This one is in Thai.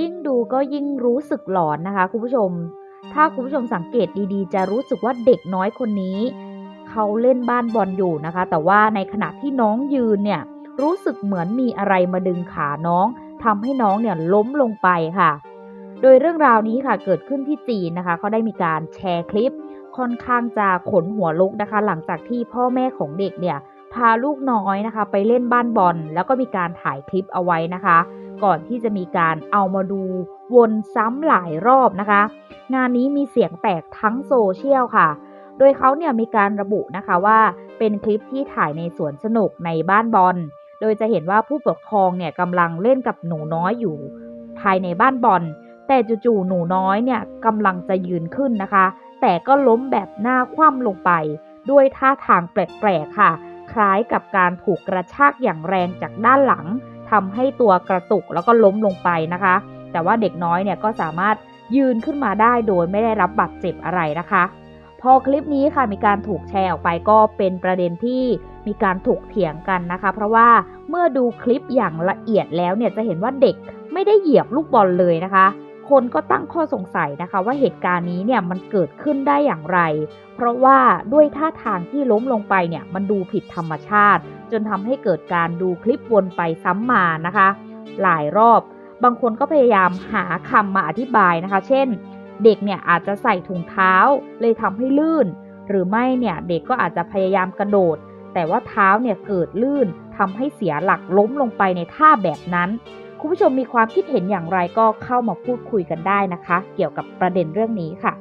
ยิ่งดูก็ยิ่งรู้สึกหลอนนะคะคุณผู้ชม ถ้าคุณผู้ชมสังเกตดีๆ จะรู้สึกว่าเด็กน้อยคนนี้ เขาเล่นบ้านบอลอยู่นะคะ แต่ว่าในขณะที่น้องยืนเนี่ยรู้สึกเหมือนมีอะไรมาดึงขาน้องทำให้น้องเนี่ยล้มลงไปค่ะ โดยเรื่องราวนี้ค่ะเกิดขึ้นที่จีนนะคะเขาได้มีการแชร์คลิป ค่อนข้างจะขนหัวลุกนะคะ หลังจากที่พ่อแม่ของเด็กเนี่ยพาลูกน้อยนะคะ ไปเล่นบ้านบอลแล้วก็มีการถ่ายคลิปเอาไว้นะคะ ก่อนที่จะมีการเอามาดูวนซ้ำหลายรอบนะคะ งานนี้มีเสียงแตกทั้งโซเชียลค่ะ โดยเขาเนี่ยมีการระบุนะคะว่าเป็นคลิปที่ถ่ายในสวนสนุกในบ้านบอล โดยจะเห็นว่าผู้ปกครองเนี่ยกำลังเล่นกับหนูน้อยอยู่ ภายในบ้านบอล แต่จู่ๆหนูน้อยเนี่ยกำลังจะยืนขึ้นนะคะ แต่ก็ล้มแบบหน้าคว่ำลงไป ด้วยท่าทางแปลกๆค่ะ คล้ายกับการถูกกระชากอย่างแรงจากด้านหลัง ทำให้ตัวกระตุกแล้วก็ล้มลงไปนะคะ แต่ว่าเด็กน้อยเนี่ยก็สามารถยืนขึ้นมาได้โดยไม่ได้รับบาดเจ็บอะไรนะคะ พอคลิปนี้ค่ะมีการถูกแชร์ออกไปก็เป็นประเด็นที่มีการถกเถียงกันนะคะ เพราะว่าเมื่อดูคลิปอย่างละเอียดแล้วเนี่ยจะเห็นว่าเด็กไม่ได้เหยียบลูกบอลเลยนะคะ คนก็ตั้งข้อสงสัยนะคะ ว่าเหตุการณ์นี้เนี่ยมันเกิดขึ้นได้อย่างไร เพราะว่าด้วยท่าทางที่ล้มลงไปเนี่ยมันดูผิดธรรมชาติ จนทำให้เกิดการดูคลิปวนไปซ้ำมานะคะ หลายรอบบางคนก็พยายามหาคำมาอธิบายนะคะ เช่น เด็กเนี่ยอาจจะใส่ถุงเท้าเลยทำให้ลื่น หรือไม่เนี่ยเด็กก็อาจจะพยายามกระโดด แต่ว่าเท้าเนี่ยเกิดลื่นทำให้เสียหลักล้มลงไปในท่าแบบนั้น คุณผู้ชมมีความคิดเห็นอย่างไรก็เข้ามาพูดคุยกันได้นะคะ เกี่ยวกับประเด็นเรื่องนี้ค่ะ